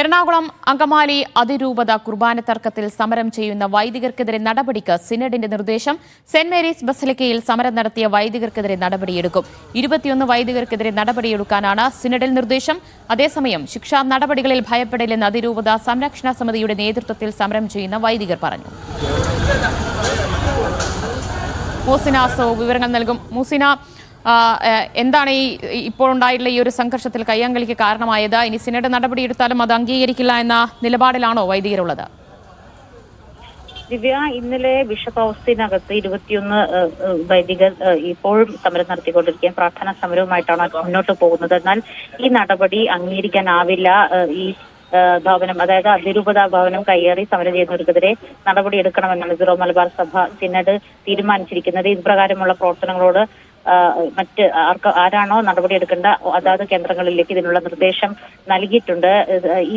എറണാകുളം അങ്കമാലി അതിരൂപത കുർബാന തർക്കത്തിൽ സമരം ചെയ്യുന്ന വൈദികർക്കെതിരെ നടപടിക്ക് സിനഡിന്റെ നിർദ്ദേശം. സെന്റ് മേരീസ് ബസലിക്കയിൽ സമരം നടത്തിയ വൈദികർക്കെതിരെ നടപടിയെടുക്കും. ഇരുപത്തിയൊന്ന് വൈദികർക്കെതിരെ നടപടിയെടുക്കാനാണ് സിനഡിൽ നിർദ്ദേശം. അതേസമയം ശിക്ഷാ നടപടികളിൽ ഭയപ്പെടില്ലെന്ന് അതിരൂപത സംരക്ഷണ സമിതിയുടെ നേതൃത്വത്തിൽ സമരം ചെയ്യുന്ന വൈദികർ പറഞ്ഞു. മൂസിന സോ വിവരങ്ങൾ നൽകും. മൂസിന എന്താണ് ഈ ഇപ്പോൾ ഉണ്ടായിട്ടുള്ള ഈ ഒരു സംഘർഷത്തിൽ കയ്യാങ്കളിക്ക് കാരണമായത്? ഇനി സിനഡ് നടപടിയെടുത്താലും അത് അംഗീകരിക്കില്ല എന്ന നിലപാടിലാണോ വൈദികരുള്ളത്? ദിവ്യ ഇന്നലെ ബിഷപ്പ് ഹൗസിനകത്ത് ഇരുപത്തിയൊന്ന് വൈദികർ ഇപ്പോഴും സമരം നടത്തിക്കൊണ്ടിരിക്കുകയും പ്രാർത്ഥനാ സമരവുമായിട്ടാണ് മുന്നോട്ട് പോകുന്നത്. എന്നാൽ ഈ നടപടി അംഗീകരിക്കാനാവില്ല. ഈ ഭവനം അതായത് അതിരൂപത ഭവനം കയ്യേറി സമരം ചെയ്യുന്നവർക്കെതിരെ നടപടിയെടുക്കണമെന്നാണ് സിറോ മലബാർ സഭ സിനഡ് തീരുമാനിച്ചിരിക്കുന്നത്. ഇപ്രകാരമുള്ള പ്രവർത്തനങ്ങളോട് മറ്റ് ആർക്ക് ആരാണോ നടപടി എടുക്കേണ്ട അതാത് കേന്ദ്രങ്ങളിലേക്ക് ഇതിനുള്ള നിർദ്ദേശം നൽകിയിട്ടുണ്ട്.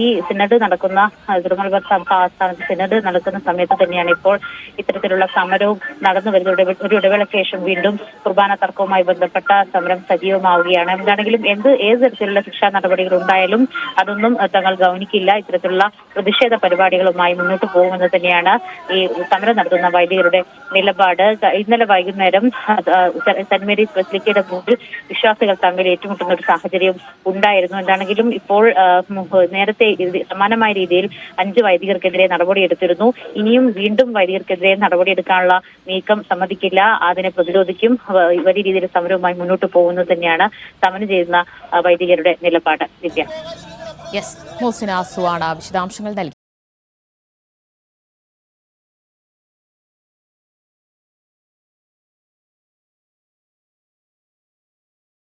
ഈ സിനഡ് നടക്കുന്ന തിരുമലബാർ സഭ ആസ്ഥാനത്ത് സിനഡ് നടക്കുന്ന സമയത്ത് തന്നെയാണ് ഇപ്പോൾ ഇത്തരത്തിലുള്ള സമരവും നടന്നു വരുന്നത്. ഒരു ഇടവേളയ്ക്ക് ശേഷം വീണ്ടും കുർബാന തർക്കവുമായി ബന്ധപ്പെട്ട സമരം സജീവമാവുകയാണ്. എന്താണെങ്കിലും എന്ത് ഏത് തരത്തിലുള്ള ശിക്ഷാ നടപടികൾ ഉണ്ടായാലും അതൊന്നും തങ്ങൾ ഗൗനിക്കില്ല. ഇത്തരത്തിലുള്ള പ്രതിഷേധ പരിപാടികളുമായി മുന്നോട്ട് പോകുമെന്ന് തന്നെയാണ് ഈ സമരം നടത്തുന്ന വൈദികരുടെ നിലപാട്. ഇന്നലെ വൈകുന്നേരം മേരീസ് ബസിലിക്കയുടെ മുമ്പിൽ വിശ്വാസികൾ തമ്മിൽ ഏറ്റുമുട്ടുന്ന ഒരു സാഹചര്യം ഉണ്ടായിരുന്നു. എന്താണെങ്കിലും ഇപ്പോൾ നേരത്തെ സമാനമായ രീതിയിൽ അഞ്ച് വൈദികർക്കെതിരെ നടപടിയെടുത്തിരുന്നു. ഇനിയും വീണ്ടും വൈദികർക്കെതിരെ നടപടിയെടുക്കാനുള്ള നീക്കം സമ്മതിക്കില്ല. അതിനെ പ്രതിരോധിക്കും. വലിയ രീതിയിൽ സമരവുമായി മുന്നോട്ട് പോകുന്നത് തന്നെയാണ് സമരം ചെയ്യുന്ന വൈദികരുടെ നിലപാട്. ദിവ്യ. യെസ് മോസിനാസുവാണ് വിശദാംശങ്ങൾ നൽകി.